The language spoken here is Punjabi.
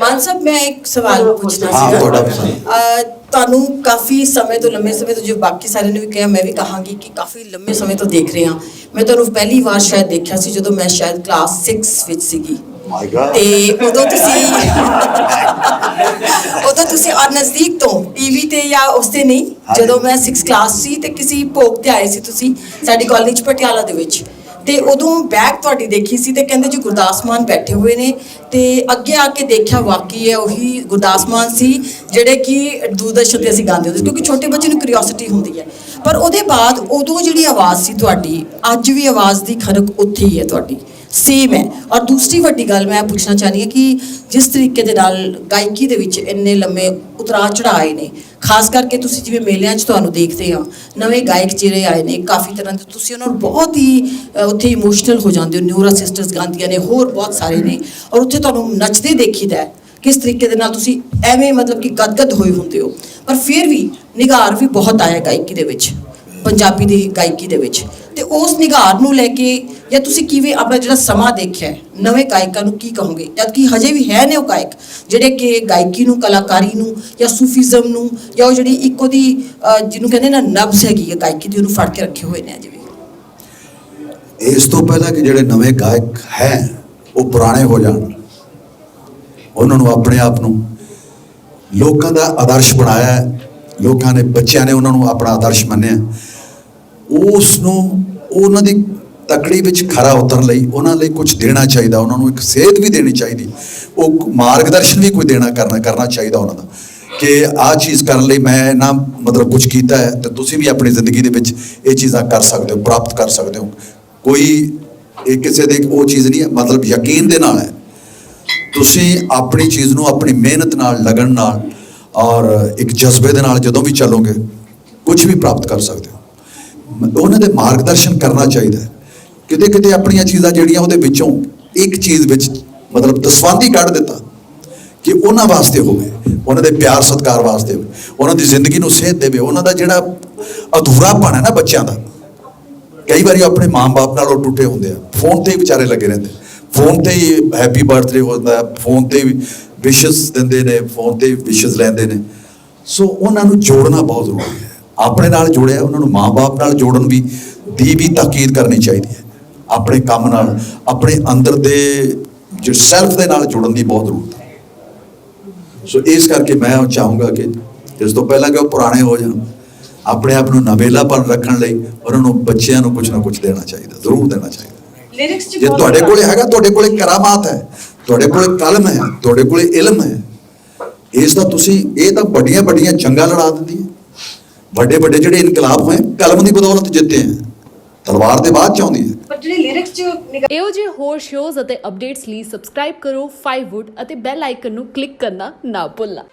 ਮਾਨ ਸਾਹਿਬ ਮੈਂ ਇੱਕ ਸਵਾਲ ਪੁੱਛਣਾ। ਅਹ, ਤੁਹਾਨੂੰ ਕਾਫੀ ਸਮੇਂ ਤੋਂ ਲੰਮੇ ਸਮੇਂ ਤੋਂ ਜੋ ਬਾਕੀ ਸਾਰਿਆਂ ਨੇ ਵੀ ਕਿਹਾ ਮੈਂ ਵੀ ਕਹਾਂਗੀ ਕਿ ਕਾਫੀ ਲੰਮੇ ਸਮੇਂ ਤੋਂ ਦੇਖ ਰਹੇ। ਹਾਂ ਮੈਂ ਤੁਹਾਨੂੰ ਪਹਿਲੀ ਵਾਰ ਸ਼ਾਇਦ ਦੇਖਿਆ ਸੀ ਜਦੋਂ ਮੈਂ ਸ਼ਾਇਦ ਕਲਾਸ 6 ਵਿੱਚ ਸੀਗੀ। ਮਾਈ ਗॉड ਤੇ ਉਦੋਂ ਤੁਸੀਂ ਉਦੋਂ ਤੁਸੀਂ ਔਰ ਨਜ਼ਦੀਕ ਤੋਂ ਟੀਵੀ ਤੇ ਜਾਂ ਉਸ ਤੇ ਨਹੀਂ। ਜਦੋਂ ਮੈਂ 6 ਕਲਾਸ ਸੀ ਤੇ ਕਿਸੇ ਭੋਗ ਤੇ ਆਏ ਸੀ ਤੁਸੀਂ ਸਾਡੀ ਕਾਲਜ ਪਟਿਆਲਾ ਦੇ ਵਿੱਚ। ਤੇ ਉਦੋਂ ਬੈਗ ਤੁਹਾਡੀ ਦੇਖੀ ਸੀ ਤੇ ਕਹਿੰਦੇ ਜੀ ਗੁਰਦਾਸ ਮਾਨ ਬੈਠੇ ਹੋਏ ਨੇ ਤੇ ਅੱਗੇ ਆ ਕੇ ਦੇਖਿਆ ਵਾਕਈ ਹੈ ਉਹੀ ਗੁਰਦਾਸ ਮਾਨ ਸੀ ਜਿਹੜੇ ਕਿ ਦੂਰਦਰਸ਼ਨ ਤੇ ਅਸੀਂ ਗਾਉਂਦੇ ਹੁੰਦੇ ਸੀ, ਕਿਉਂਕਿ ਛੋਟੇ ਬੱਚੇ ਨੂੰ ਕਿਉਰਿਓਸਿਟੀ ਹੁੰਦੀ ਹੈ। ਪਰ ਉਹਦੇ ਬਾਅਦ ਉਦੋਂ ਜਿਹੜੀ ਆਵਾਜ਼ ਸੀ ਤੁਹਾਡੀ, ਅੱਜ ਵੀ ਆਵਾਜ਼ ਦੀ ਖਰਕ ਉੱਥੇ ਹੀ ਹੈ ਤੁਹਾਡੀ। ਸੇਮ ਹੈ। ਔਰ ਦੂਸਰੀ ਵੱਡੀ ਗੱਲ ਮੈਂ ਪੁੱਛਣਾ ਚਾਹਨੀ ਹਾਂ ਕਿ ਜਿਸ ਤਰੀਕੇ ਦੇ ਨਾਲ ਗਾਇਕੀ ਦੇ ਵਿੱਚ ਇੰਨੇ ਲੰਮੇ ਉਤਰਾਅ ਚੜ੍ਹਾਏ ਨੇ, ਖਾਸ ਕਰਕੇ ਤੁਸੀਂ ਜਿਵੇਂ ਮੇਲਿਆਂ 'ਚ ਤੁਹਾਨੂੰ ਦੇਖਦੇ ਆ ਨਵੇਂ ਗਾਇਕ ਜਿਹੜੇ ਆਏ ਨੇ, ਕਾਫੀ ਤਰ੍ਹਾਂ ਦੇ ਤੁਸੀਂ ਉਹਨਾਂ ਨੂੰ ਬਹੁਤ ਹੀ ਉੱਥੇ ਇਮੋਸ਼ਨਲ ਹੋ ਜਾਂਦੇ ਹੋ ਨਿਊਰਾ ਸਿਸਟਰਸ ਗਾਉਂਦੀਆਂ ਨੇ, ਹੋਰ ਬਹੁਤ ਸਾਰੇ ਨੇ ਔਰ ਉੱਥੇ ਤੁਹਾਨੂੰ ਨੱਚਦੇ ਦੇਖੀਦਾ ਹੈ। ਕਿਸ ਤਰੀਕੇ ਦੇ ਨਾਲ ਤੁਸੀਂ ਐਵੇਂ ਮਤਲਬ ਕਿ ਗਦਗਦ ਹੋਏ ਹੁੰਦੇ ਹੋ। ਪਰ ਫਿਰ ਵੀ ਨਿਗਾਰ ਵੀ ਬਹੁਤ ਆਇਆ ਗਾਇਕੀ ਦੇ ਵਿੱਚ, ਪੰਜਾਬੀ ਦੀ ਗਾਇਕੀ ਦੇ ਵਿੱਚ। ਤੇ ਉਸ ਨਿਗਾਰ ਨੂੰ ਲੈ ਕੇ ਜਾਂ ਤੁਸੀਂ ਕਿਵੇਂ ਆਪਣਾ ਜਿਹੜਾ ਸਮਾਂ ਦੇਖਿਆ ਨਵੇਂ ਗਾਇਕਾਂ ਨੂੰ ਕੀ ਕਹੋਗੇ? ਜਦ ਕਿ ਹਜੇ ਵੀ ਹੈ ਨੇ ਉਹ ਗਾਇਕ, ਜਿਹੜੇ ਕਿ ਗਾਇਕੀ ਨੂੰ, ਕਲਾਕਾਰੀ ਨੂੰ ਜਾਂ ਸੂਫੀਜ਼ਮ ਨੂੰ ਜਾਂ ਉਹ ਜਿਹੜੀ ਇੱਕ ਉਹਦੀ ਜਿਹਨੂੰ ਕਹਿੰਦੇ ਨਾ ਨਬਜ਼ ਹੈਗੀ ਹੈ ਗਾਇਕੀ ਦੀ, ਉਹਨੂੰ ਫੜ ਕੇ ਰੱਖੇ ਹੋਏ ਨੇ ਅਜੇ ਇਸ ਤੋਂ ਪਹਿਲਾਂ ਕਿ ਜਿਹੜੇ ਨਵੇਂ ਗਾਇਕ ਹੈ, ਉਹ ਪੁਰਾਣੇ ਹੋ ਜਾਣ। ਉਹਨਾਂ ਨੂੰ ਆਪਣੇ ਆਪ ਨੂੰ ਲੋਕਾਂ ਦਾ ਆਦਰਸ਼ ਬਣਾਇਆ ਲੋਕਾਂ ਨੇ ਬੱਚਿਆਂ ਨੇ ਉਹਨਾਂ ਨੂੰ ਆਪਣਾ ਆਦਰਸ਼ ਮੰਨਿਆ ਉਸ ਨੂੰ, ਉਹਨਾਂ ਦੀ ਤਕੜੀ ਵਿੱਚ ਖਰਾ ਉਤਰਨ ਲਈ ਉਹਨਾਂ ਲਈ ਕੁਝ ਦੇਣਾ ਚਾਹੀਦਾ, ਉਹਨਾਂ ਨੂੰ ਇੱਕ ਸੇਧ ਵੀ ਦੇਣੀ ਚਾਹੀਦੀ। ਉਹ ਮਾਰਗਦਰਸ਼ਨ ਵੀ ਕੋਈ ਦੇਣਾ ਕਰਨਾ ਕਰਨਾ ਚਾਹੀਦਾ ਉਹਨਾਂ ਦਾ। ਕਿ ਆਹ ਚੀਜ਼ ਕਰਨ ਲਈ ਮੈਂ ਨਾ ਮਤਲਬ ਕੁਝ ਕੀਤਾ ਹੈ, ਤੇ ਤੁਸੀਂ ਵੀ ਆਪਣੀ ਜ਼ਿੰਦਗੀ ਦੇ ਵਿੱਚ ਇਹ ਚੀਜ਼ਾਂ ਕਰ ਸਕਦੇ ਹੋ, ਪ੍ਰਾਪਤ ਕਰ ਸਕਦੇ ਹੋ। ਕੋਈ ਇਹ ਕਿਸੇ ਦੇ ਉਹ ਚੀਜ਼ ਨਹੀਂ ਹੈ, ਮਤਲਬ ਯਕੀਨ ਦੇ ਨਾਲ ਹੈ। ਤੁਸੀਂ ਆਪਣੀ ਚੀਜ਼ ਨੂੰ ਆਪਣੀ ਮਿਹਨਤ ਨਾਲ, ਲਗਨ ਨਾਲ ਔਰ ਇੱਕ ਜਜ਼ਬੇ ਦੇ ਨਾਲ ਜਦੋਂ ਵੀ ਚੱਲੋਗੇ ਕੁਝ ਵੀ ਪ੍ਰਾਪਤ ਕਰ ਸਕਦੇ ਹੋ। ਉਹਨਾਂ ਦੇ ਮਾਰਗਦਰਸ਼ਨ ਕਰਨਾ ਚਾਹੀਦਾ ਹੈ। ਕਿਤੇ ਕਿਤੇ ਆਪਣੀਆਂ ਚੀਜ਼ਾਂ ਜਿਹੜੀਆਂ ਉਹਦੇ ਵਿੱਚੋਂ ਇੱਕ ਚੀਜ਼ ਵਿੱਚ ਮਤਲਬ ਦਸਵੰਦੀ ਕੱਢ ਦਿੱਤਾ ਕਿ ਉਹਨਾਂ ਵਾਸਤੇ ਹੋਵੇ ਉਹਨਾਂ ਦੇ ਪਿਆਰ ਸਤਿਕਾਰ ਵਾਸਤੇ ਹੋਵੇ ਉਹਨਾਂ ਦੀ ਜ਼ਿੰਦਗੀ ਨੂੰ ਸੇਧ ਦੇਵੇ ਉਹਨਾਂ ਦਾ ਜਿਹੜਾ ਅਧੂਰਾਪਣ ਹੈ ਨਾ ਬੱਚਿਆਂ ਦਾ ਕਈ ਵਾਰੀ ਉਹ ਆਪਣੇ ਮਾਂ-ਬਾਪ ਨਾਲ ਉਹ ਟੁੱਟੇ ਹੁੰਦੇ ਆ ਫੋਨ ਤੇ ਹੀ ਵਿਚਾਰੇ ਲੱਗੇ ਰਹਿੰਦੇ ਫੋਨ ਤੇ ਹੀ ਹੈਪੀ ਬਰਥਡੇ ਹੁੰਦਾ ਹੈ, ਫੋਨ ਤੇ ਵੀ ਵਿਸ਼ਸ ਦਿੰਦੇ ਨੇ ਫੋਨ ਤੇ ਵਿਸ਼ਸ ਲੈਂਦੇ ਨੇ ਸੋ ਉਹਨਾਂ ਨੂੰ ਜੋੜਨਾ ਬਹੁਤ ਜ਼ਰੂਰੀ ਹੈ ਆਪਣੇ ਨਾਲ ਜੋੜਿਆ ਉਹਨਾਂ ਨੂੰ ਮਾਂ-ਬਾਪ ਨਾਲ ਜੋੜਨ ਵੀ ਦੀ ਵੀ ਤਾਕੀਦ ਕਰਨੀ ਚਾਹੀਦੀ ਹੈ। ਆਪਣੇ ਕੰਮ ਨਾਲ ਆਪਣੇ ਅੰਦਰ ਦੇ ਜੋ ਸੈਲਫ ਦੇ ਨਾਲ ਜੁੜਨ ਦੀ ਬਹੁਤ ਜ਼ਰੂਰਤ ਹੈ। ਸੋ ਇਸ ਕਰਕੇ ਮੈਂ ਉਹ ਚਾਹੂੰਗਾ ਕਿ ਇਸ ਤੋਂ ਪਹਿਲਾਂ ਕਿ ਉਹ ਪੁਰਾਣੇ ਹੋ ਜਾਣ ਆਪਣੇ ਆਪ ਨੂੰ ਨਵੇਲਾਪਨ ਰੱਖਣ ਲਈ ਉਹਨਾਂ ਨੂੰ ਬੱਚਿਆਂ ਨੂੰ ਕੁਝ ਨਾ ਕੁਝ ਦੇਣਾ ਚਾਹੀਦਾ ਜ਼ਰੂਰ ਦੇਣਾ ਚਾਹੀਦਾ। ਲਿਰਿਕਸ ਜੇ ਤੁਹਾਡੇ ਕੋਲੇ ਹੈਗਾ ਤੁਹਾਡੇ ਕੋਲੇ ਕਰਾਮਾਤ ਹੈ ਤੁਹਾਡੇ ਕੋਲੇ ਕਲਮ ਹੈ ਤੁਹਾਡੇ ਕੋਲੇ ਇਲਮ ਹੈ ਇਸ ਦਾ ਤੁਸੀਂ ਇਹ ਤਾਂ ਵੱਡੀਆਂ ਵੱਡੀਆਂ ਜੰਗਾਂ ਲੜਾ ਦਿੰਦੀ ਹੈ। ਵੱਡੇ ਵੱਡੇ ਜਿਹੜੇ ਇਨਕਲਾਬ ਹੋਏ ਕਲਮ ਦੀ ਬਦੌਲਤ ਜਿੱਤੇ ਹੈ। ਤਲਵਾਰ ਦੇ ਬਾਅਦ ਚ ਆਉਂਦੀ ਹੈ। ਪਰ ਜਿਹੜੀ ਲਿਰਿਕਸ 'ਚ ਇਹੋ ਜਿਹੇ ਹੋਰ ਸ਼ੋਜ਼ ਅਤੇ ਅਪਡੇਟਸ ਲਈ ਸਬਸਕ੍ਰਾਈਬ ਕਰੋ 5wood ਅਤੇ ਬੈਲ ਆਈਕਨ ਨੂੰ ਕਲਿੱਕ ਕਰਨਾ ਨਾ ਭੁੱਲਣਾ।